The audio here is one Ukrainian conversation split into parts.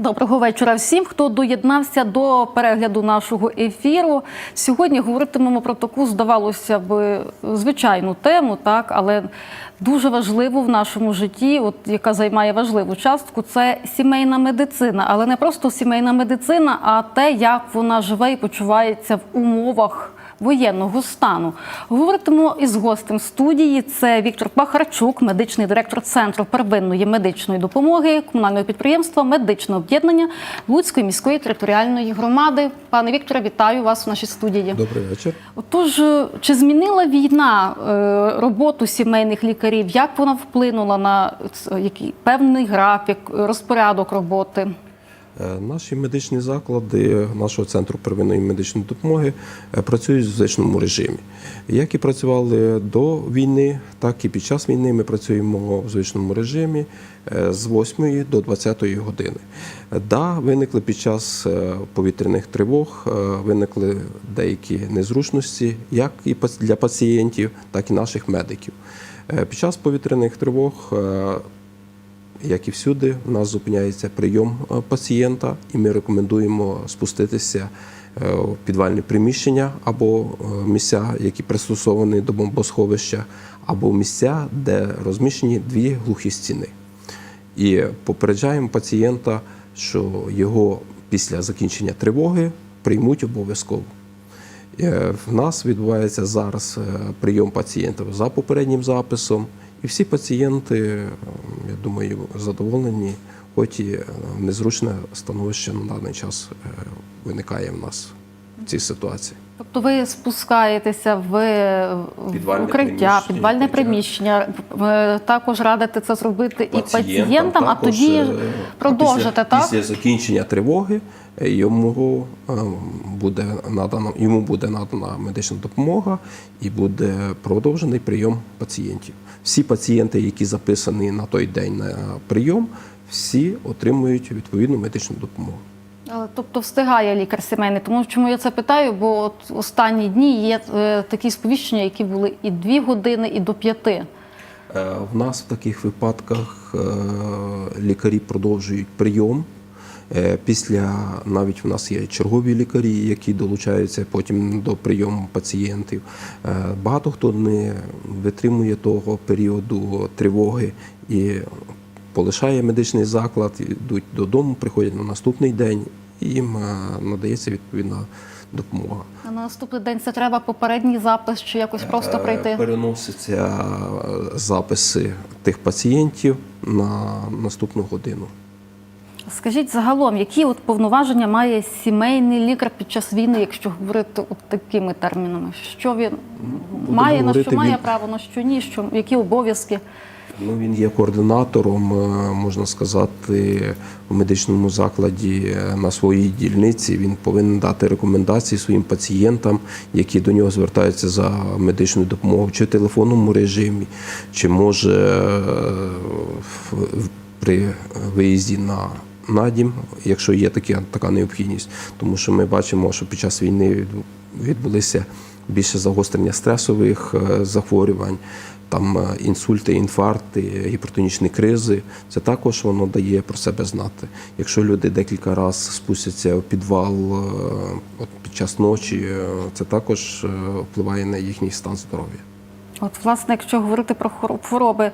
Доброго вечора всім, хто доєднався до перегляду нашого ефіру. Сьогодні говоритимемо про таку, здавалося б, звичайну тему, так, але дуже важливу в нашому житті, от яка займає важливу частку, це сімейна медицина. Але не просто сімейна медицина, а те, як вона живе і почувається в умовах воєнного стану. Говоритимемо із гостем студії. Це Віктор Пахарчук, медичний директор Центру первинної медичної допомоги комунального підприємства Медичне об'єднання Луцької міської територіальної громади. Пане Вікторе, вітаю вас в нашій студії. Добрий вечір. Отож, чи змінила війна е, роботу сімейних лікарів? Як вона вплинула на який певний графік, розпорядок роботи? Е, Наші медичні заклади нашого центру первинної медичної допомоги е, працюють в звичному режимі. Як і працювали до війни, так і під час війни ми працюємо в звичному режимі е, з 8 до 20 години. Да, виникли під час повітряних тривог, виникли деякі незручності, як і для пацієнтів, так і наших медиків. Під час повітряних тривог як і всюди, у нас зупиняється прийом е, пацієнта, і ми рекомендуємо спуститися е, в підвальне приміщення або е, місця, які пристосовані до бомбосховища, або місця, де розміщені дві глухі стіни. І попереджаємо пацієнта, що його після закінчення тривоги приймуть обов'язково. В нас відбувається зараз прийом пацієнтів за попереднім записом, і всі пацієнти, е, я думаю, задоволені, хоч і е, незручне становище на даний час е, виникає в нас в цій ситуації. Тобто ви спускаєтеся в, Підвальне укриття, підвальне приміщення. Ви Також радите це зробити і пацієнтам, а тоді е, продовжити, після, так? Після закінчення тривоги йому буде надано йому буде надана медична допомога і буде продовжений прийом пацієнтів. Всі пацієнти, які записані на той день на прийом, всі отримують відповідну медичну допомогу. Але, Тобто встигає лікар сімейний. Тому чому я це питаю? Бо от останні дні є е, такі сповіщення, які були і дві години, і до п'яти. Е, В нас в таких випадках е, лікарі продовжують прийом. Е, Після навіть в нас є чергові лікарі, які долучаються потім до прийому пацієнтів. Е, Багато хто не витримує того періоду тривоги і полишає медичний заклад, йдуть додому, приходять на наступний день, і їм е, надається відповідна допомога. А на наступний день це треба попередній запис чи якось просто прийти. Переносяться записи тих пацієнтів на наступну годину. Скажіть загалом, які от повноваження має сімейний лікар під час війни, якщо говорити от такими термінами? Що він має, на що має він- право, на що ні, що які обов'язки? Ну, він є координатором, е, можна сказати, у медичному закладі е, на своїй дільниці. Він повинен дати рекомендації своїм пацієнтам, які до нього звертаються за медичною допомогою, чи в телефонному режимі, чи може е, в- в- при виїзді на надім, якщо є такі, така необхідність. Тому що ми бачимо, що під час війни відбу- відбулися більше загострення стресових е, захворювань, там е, інсульти, інфаркти, гіпертонічні кризи. Це також воно дає про себе знати. Якщо люди декілька разів спустяться в підвал е, от під час ночі, це також впливає на їхній стан здоров'я. От, власне, якщо говорити про хвороби,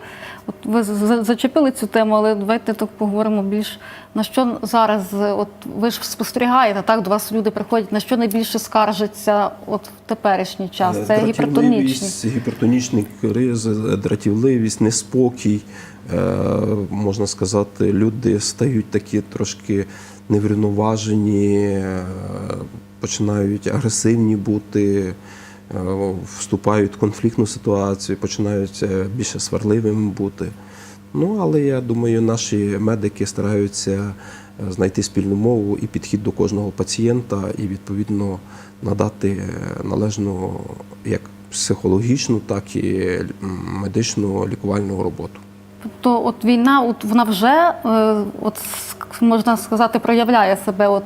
от ви зачепили цю тему, але давайте так поговоримо більш на що зараз, от ви ж спостерігаєте, так до вас люди приходять, на що найбільше скаржаться от в теперішній час? Це гіпертонічні. Дратівливість, гіпертонічні кризи, дратівливість, неспокій. Е, Можна сказати, люди стають такі трошки неврівноважені, е, починають агресивні бути, вступають в конфліктну ситуацію, починають е, більше сварливими бути. Ну, але я думаю, наші медики стараються е, знайти спільну мову і підхід до кожного пацієнта, і відповідно надати е, належну як психологічну, так і медичну лікувальну роботу. Тобто, от війна, от вона вже е, от можна сказати, проявляє себе. От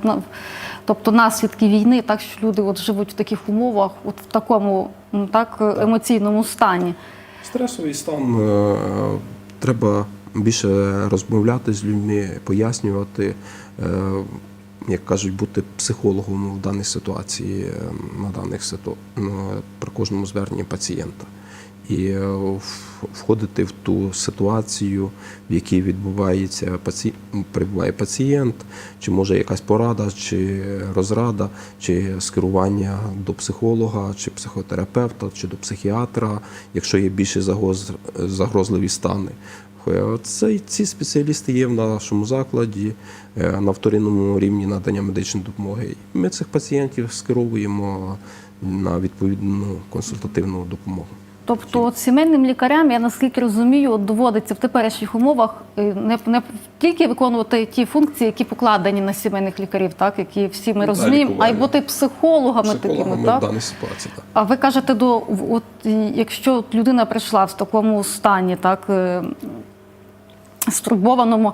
тобто наслідки війни, так що люди от живуть в таких умовах, от в такому м, так емоційному стані. Стресовий стан е, треба більше розмовляти з людьми, пояснювати, е, як кажуть, бути психологом в даній ситуації, е, на даних ситу... ну, при кожному зверненні пацієнта. І е, входити в ту ситуацію, в якій відбувається паці... перебуває пацієнт, чи може якась порада, чи розрада, чи скерування до психолога, чи психотерапевта, чи до психіатра, якщо є більше загроз... загрозливі стани. Е, Це, ці спеціалісти є в нашому закладі е, на вторинному рівні надання медичної допомоги. Ми цих пацієнтів скеровуємо на відповідну консультативну допомогу. Тобто от сімейним лікарям, я наскільки розумію, от доводиться в теперішніх умовах е, не, не тільки виконувати ті функції, які покладені на сімейних лікарів, так які всі ми Ну, розуміємо, а й бути психологами, такими, Психологами в даній ситуації. Так. А ви кажете, до от якщо людина прийшла в такому стані, так е, стурбованому,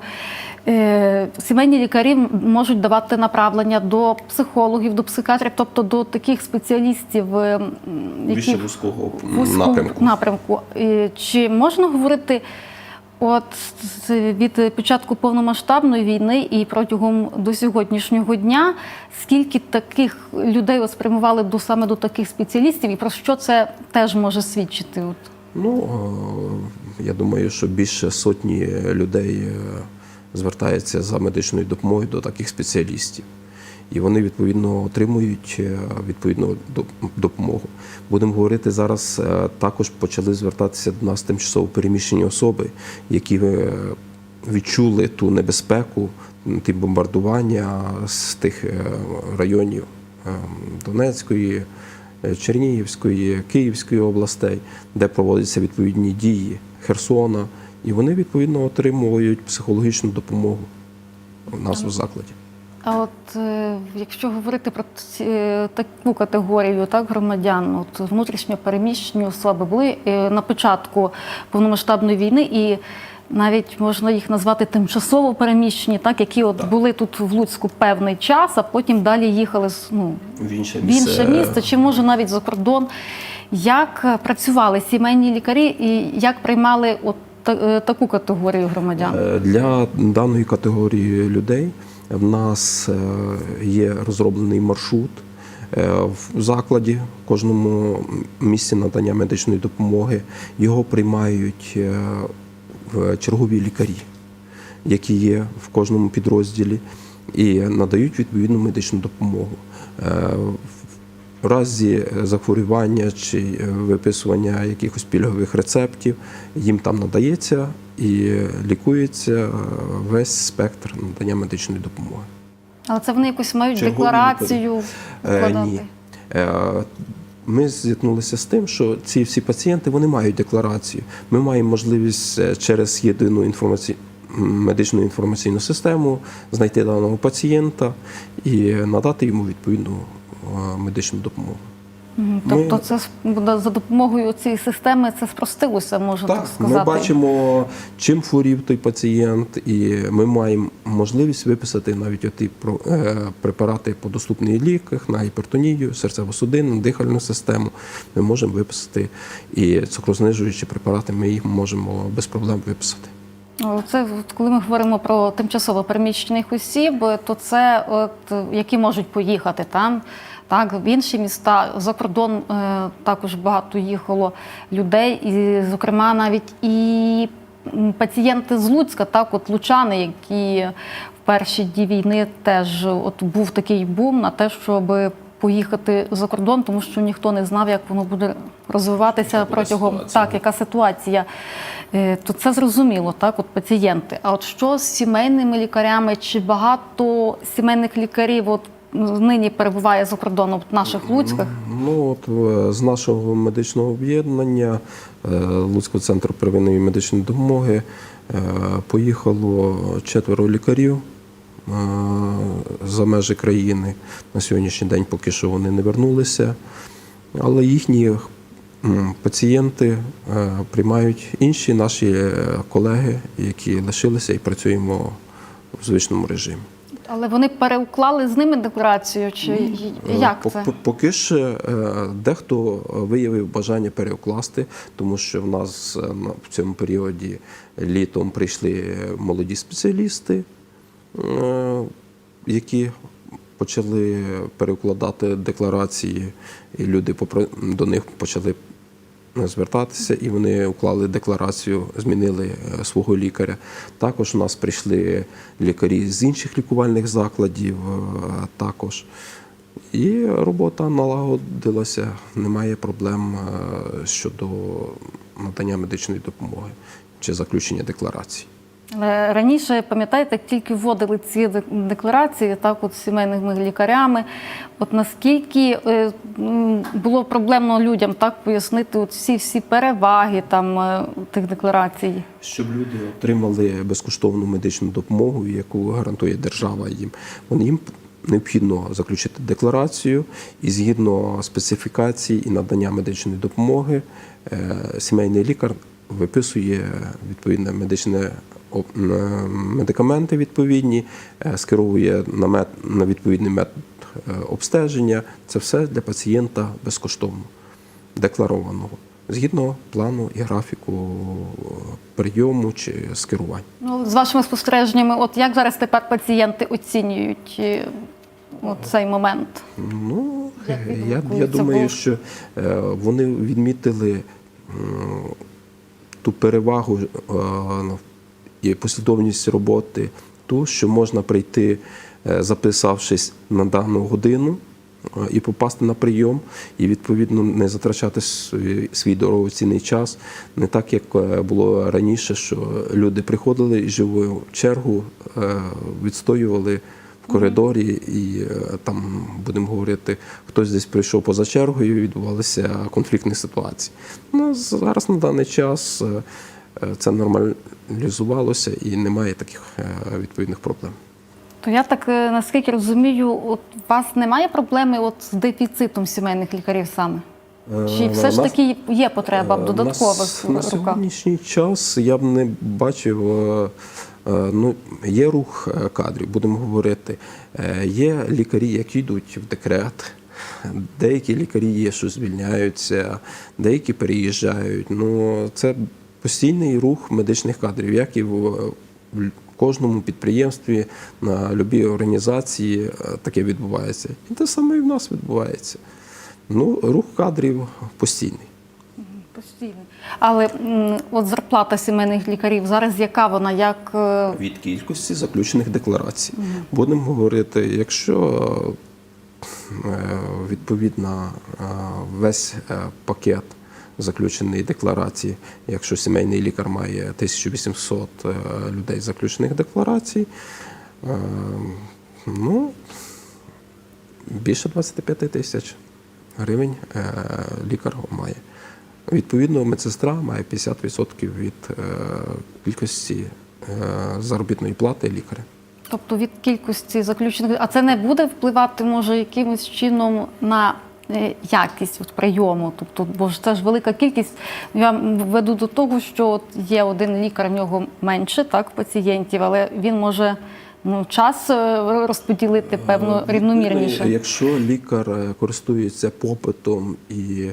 сімейні лікарі можуть давати направлення до психологів, до психіатрів, тобто до таких спеціалістів, е, які вузького напрямку. напрямку. Е, Чи можна говорити? От від початку повномасштабної війни і протягом до сьогоднішнього дня, скільки таких людей спрямували до саме до таких спеціалістів, і про що це теж може свідчити? От Ну, е, я думаю, що більше сотні людей е, звертається за медичною допомогою до таких спеціалістів. І вони відповідно отримують е, відповідну допомогу. Будемо говорити зараз. е, Також почали звертатися до нас тимчасово переміщені особи, які е, відчули ту небезпеку, ті бомбардування з тих районів Донецької, Чернігівської, Київської областей, де проводяться відповідні дії Херсона, і вони відповідно отримують психологічну допомогу у нас у закладі. а от е, якщо говорити про е, таку категорію так громадян, от внутрішньо переміщені особи були е, на початку повномасштабної війни і. Навіть можна їх назвати тимчасово переміщені, так які от були тут в Луцьку певний час, а потім далі їхали з- ну, В інше в інше місто, чи може навіть за кордон. Як працювали сімейні лікарі і як приймали от таку категорію громадян? Е, Для даної категорії людей в нас е, є розроблений маршрут е, в закладі, в кожному місці надання медичної допомоги. Його приймають е, чергові лікарі, які є в кожному підрозділі, і надають відповідну медичну допомогу. Е, В разі захворювання чи е, виписування якихось пільгових рецептів їм там надається і лікується е, весь спектр надання медичної допомоги. Але це вони якусь мають Чергові декларацію Е, вкладати? ні. Е, Ми зіткнулися з тим, що ці всі пацієнти вони мають декларацію. Ми маємо можливість е, через єдину інформаційну медичну інформаційну систему знайти даного пацієнта і надати йому відповідну е, медичну допомогу. Мгм. ми- Тобто, це буде за допомогою цієї системи це спростилося, можна так, Так, сказати. ми бачимо, чим хворів той пацієнт, і ми маємо можливість виписати навіть оті е, препарати по доступних ліках на гіпертонію, серцево-судинну, дихальну систему. Ми можемо виписати і цукрознижуючі препарати. Ми їх можемо без проблем виписати. Це коли ми говоримо про тимчасово переміщених осіб, то це от які можуть поїхати там. Так, в інші міста за кордон е, також багато їхало людей, і, зокрема, навіть і пацієнти з Луцька, так, от лучани, які в перші дні війни теж от був такий бум на те, щоб поїхати за кордон, тому що ніхто не знав, як воно буде розвиватися Яка протягом ситуація. так, яка ситуація. Е, То це зрозуміло, так, от пацієнти. А от що з сімейними лікарями? Чи багато сімейних лікарів от нині перебуває за кордоном наших Луцьках? Ну от е, з нашого медичного об'єднання е, Луцького центру первинної медичної допомоги е, поїхало четверо лікарів за межі країни. На сьогоднішній день поки що вони не вернулися, але їхні пацієнти приймають інші наші колеги, які лишилися і працюємо в звичному режимі. Але вони переуклали з ними декларацію, чи як Е, це? Поки ж е, дехто виявив бажання переукласти, тому що в нас е, в цьому періоді літом прийшли молоді спеціалісти, які почали переукладати декларації, і люди до них почали звертатися, і вони уклали декларацію, змінили е, свого лікаря. Також у нас прийшли лікарі з інших лікувальних закладів. е, Також. І робота налагодилася, немає проблем е, щодо надання медичної допомоги чи заключення декларацій. Раніше, пам'ятаєте, тільки вводили ці декларації, так, от сімейними лікарями. От наскільки е, було проблемно людям так пояснити от всі всі переваги там е, тих декларацій? Щоб люди отримали безкоштовну медичну допомогу, яку гарантує держава їм, їм необхідно заключити декларацію і згідно специфікацій і надання медичної допомоги, е, сімейний лікар виписує відповідне медичне об- медикаменти відповідні, е, скеровує на мет на відповідний метод е, обстеження. Це все для пацієнта безкоштовно декларованого згідно плану і графіку прийому чи скерування. Ну, з вашими спостереженнями, от як зараз тепер пацієнти оцінюють е, от цей момент? Ну я, я думаю, що е, вони відмітили ту перевагу е, ну, і послідовність роботи, ту, що можна прийти, е, записавшись на дану годину. е, І попасти на прийом, і відповідно не затрачати свій, дорогоцінний час, не так як було раніше, що люди приходили і живу чергу відстоювали в коридорі, і е, там будемо говорити, хтось десь прийшов поза чергою, відбувалися конфліктні ситуації. Ну зараз на даний час е, е, це нормалізувалося і немає таких відповідних проблем. То я так наскільки розумію, от у вас немає проблеми от з дефіцитом сімейних лікарів саме? Чи все ж таки є потреба в додаткових на руках? сьогоднішній час я б не бачив. Е, Ну, є рух е, кадрів, будемо говорити. Е, Є лікарі, які йдуть в декрет. Деякі лікарі є, що звільняються, деякі переїжджають. Ну, це постійний рух медичних кадрів, як і в, кожному підприємстві, на будь-якій організації таке відбувається. І те саме і в нас відбувається. Ну, рух кадрів постійний. Постійно. Але от зарплата сімейних лікарів зараз яка вона? Як е, від кількості заключених декларацій. Будемо говорити, якщо е, відповідно е, весь пакет заключений декларацій, якщо сімейний лікар має 1800 е, людей заключених декларацій, ну більше 25 тисяч гривень лікар має. Відповідно, медсестра має 50% від е, кількості е, заробітної плати лікаря. тобто від кількості заключених, а це не буде впливати може якимось чином на е, якість от прийому? Тобто, бо ж це ж велика кількість. Я веду до того, що от є один лікар, в нього менше так пацієнтів, але він може ну час розподілити певно рівномірніше. Якщо лікар користується попитом і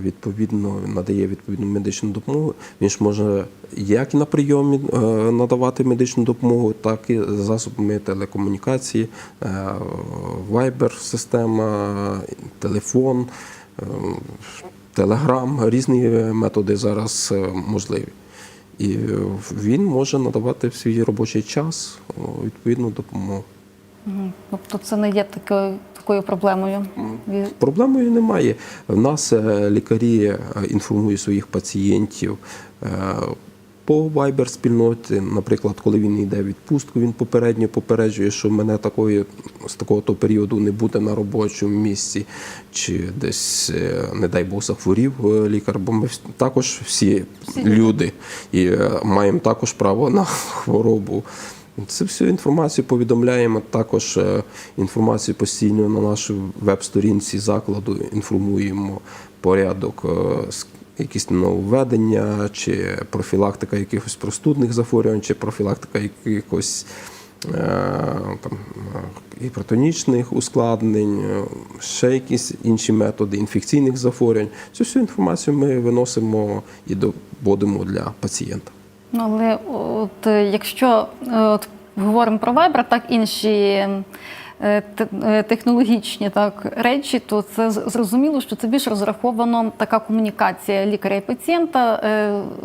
відповідно надає відповідну медичну допомогу, він ж може як на прийомі е, надавати медичну допомогу, так і засобами телекомунікації, е, Viber система, телефон, е, Телеграм, різні методи зараз е, можливі. І е, він може надавати в свій робочий час відповідну допомогу. Тобто це не є такою, такою проблемою. Проблемою немає. В нас е, лікарі е, інформують своїх пацієнтів е, по Viber спільноті. Наприклад, коли він йде в відпустку, він попередньо попереджує, що мене такої з такого то періоду не буде на робочому місці, чи десь, не дай Бог, захворів лікар, бо ми також всі люди і маємо також право на хворобу. Це всю інформацію повідомляємо. Також е, інформацію постійно на нашій веб-сторінці закладу інформуємо порядок, е, якісь нововведення, чи профілактика якихось простудних захворювань, чи профілактика якихось там, е, гіпертонічних ускладнень, ще якісь інші методи інфекційних захворювань. Цю всю інформацію ми виносимо і доводимо для пацієнта. Ну, але от якщо е, от говоримо про Viber, так інші технологічні так речі, то це зрозуміло, що це більш розраховано така комунікація лікаря і пацієнта е,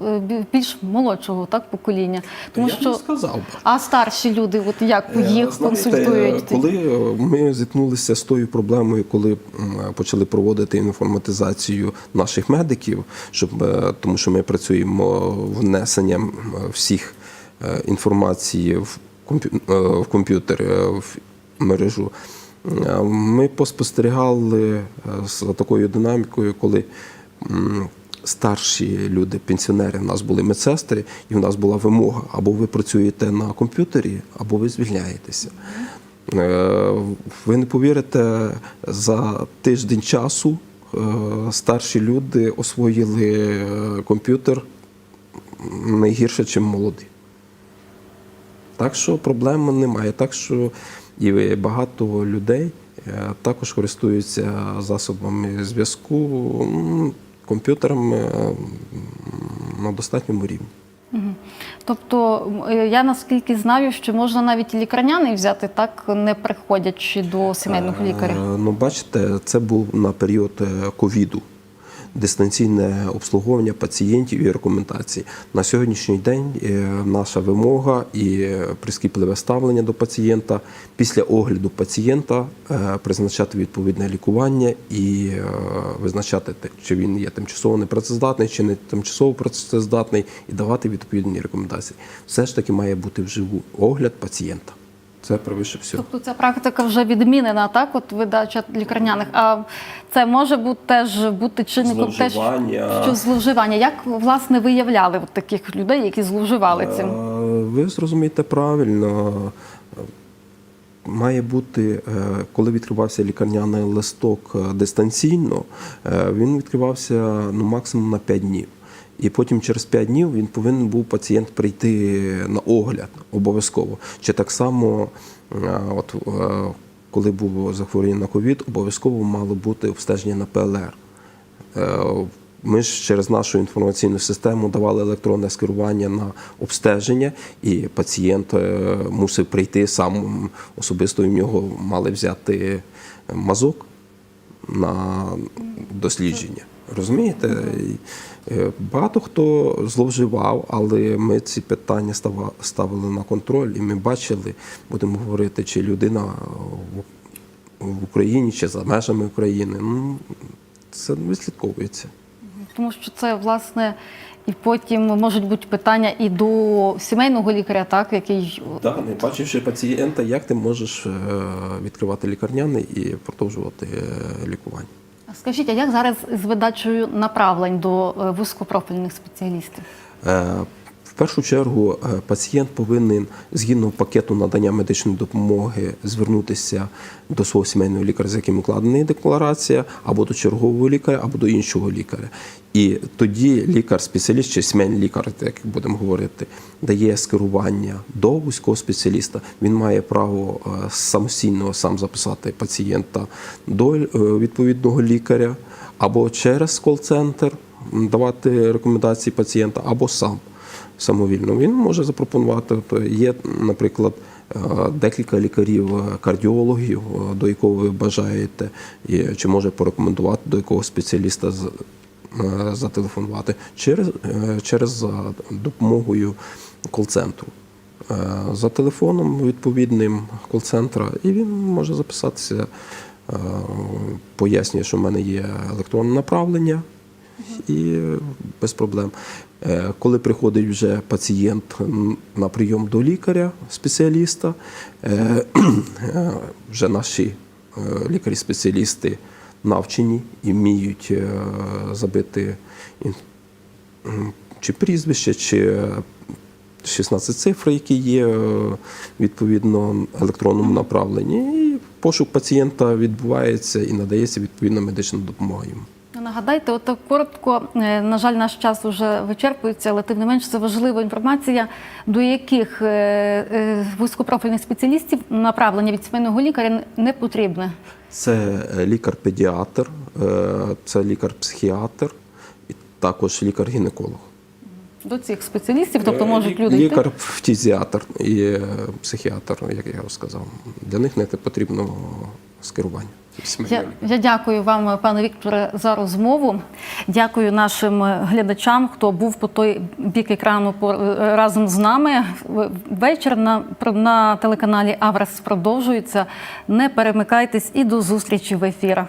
е, бі- більш молодшого так покоління. Тому Я що не сказав би. а старші люди, от як Е, їх знаєте, консультують? Коли е, ми зіткнулися з тою проблемою, коли почали проводити інформатизацію наших медиків, щоб е, тому що ми працюємо внесенням е, всіх е, інформації в е, в комп'ютер е, в мережу. е, Ми поспостерігали е, за такою динамікою, коли старші люди, пенсіонери, в нас були медсестри, і в нас була вимога: або ви працюєте на комп'ютері, або ви звільняєтеся. Е, Ви не повірите, за тиждень часу старші люди освоїли комп'ютер не гірше, ніж молоді. Так що проблем немає. Так що і багато людей е, також користуються засобами зв'язку, комп'ютерами на достатньому рівні. Тобто е, я наскільки знаю, що можна навіть лікарняний взяти, так не приходячи до сімейного лікаря. Е, Ну, бачите, це був на період е, ковіду. Дистанційне обслуговування пацієнтів і рекомендацій. На сьогоднішній день е, наша вимога і прискіпливе ставлення до пацієнта після огляду пацієнта е, призначати відповідне лікування і е, визначати, чи він є тимчасово непрацездатний, чи не тимчасово працездатний, і давати відповідні рекомендації. Все ж таки має бути вживу огляд пацієнта. Це превише всього. Тобто ця практика вже відмінена, так? От видача лікарняних. А це може бути теж бути чинником теж що зловживання. Як власне виявляли от таких людей, які зловживали цим? Е, Ви зрозумієте правильно. Має бути, е, коли відкривався лікарняний листок е, дистанційно, він відкривався ну, максимум на 5 днів. І потім через 5 днів він повинен був пацієнт прийти на огляд обов'язково. Чи так само, е, от, е, коли було захворювання на ковід, обов'язково мало бути обстеження на ПЛР. Е, Ми ж через нашу інформаційну систему давали електронне скерування на обстеження, і пацієнт мусив прийти сам особисто в нього мали взяти мазок на дослідження. Розумієте? Е, Багато хто зловживав, але ми ці питання ставили на контроль, і ми бачили, будемо говорити, чи людина в- Україні, чи за межами України. Ну, це відслідковується. Тому що це власне і потім можуть бути питання і до сімейного лікаря, так який да, не бачивши пацієнта, як ти можеш е, відкривати лікарняний і продовжувати е, лікування. скажіть, а як зараз з видачею направлень до е, вузькопрофільних спеціалістів? Першу чергу е, пацієнт повинен згідно пакету надання медичної допомоги звернутися до свого сімейного лікаря, з яким укладена декларація, або до чергового лікаря, або до іншого лікаря. І тоді лікар-спеціаліст чи сімейний лікар, як будемо говорити, дає скерування до вузького спеціаліста. Він має право е, самостійно сам записати пацієнта до е, відповідного лікаря або через кол-центр давати рекомендації пацієнта, або сам самовільно. Він може запропонувати. Є, наприклад, е, декілька лікарів, е, е, до якого ви бажаєте, чи може порекомендувати до якого спеціаліста зателефонувати через, через допомогою кол-центру. За телефоном відповідним кол-центра, і він може записатися, пояснює, що в мене є електронне направлення, і без проблем. Е, Коли приходить вже пацієнт на прийом до лікаря, спеціаліста, е, е, вже наші лікарі-спеціалісти навчені і вміють забити чи прізвище, чи е, 16 цифр, які є відповідно електронному направленні. І пошук пацієнта відбувається і надається відповідна медична допомога йому. Нагадайте, от так коротко, е, на жаль, наш час вже вичерпується, але тим не менш це важлива інформація, до яких е, е, вузькопрофільних спеціалістів направлення від сімейного лікаря не потрібне. Це лікар-педіатр, це лікар-психіатр і також лікар-гінеколог. До цих спеціалістів, тобто можуть люди йти. Лікар-фтізіатр і психіатр, як я вже сказав. Для них не потрібно скерування. Я, я дякую вам, пане Вікторе, за розмову. Дякую нашим глядачам, хто був по той бік екрану разом з нами. Вечір на, на телеканалі Аврас продовжується. Не перемикайтесь і до зустрічі в ефірах.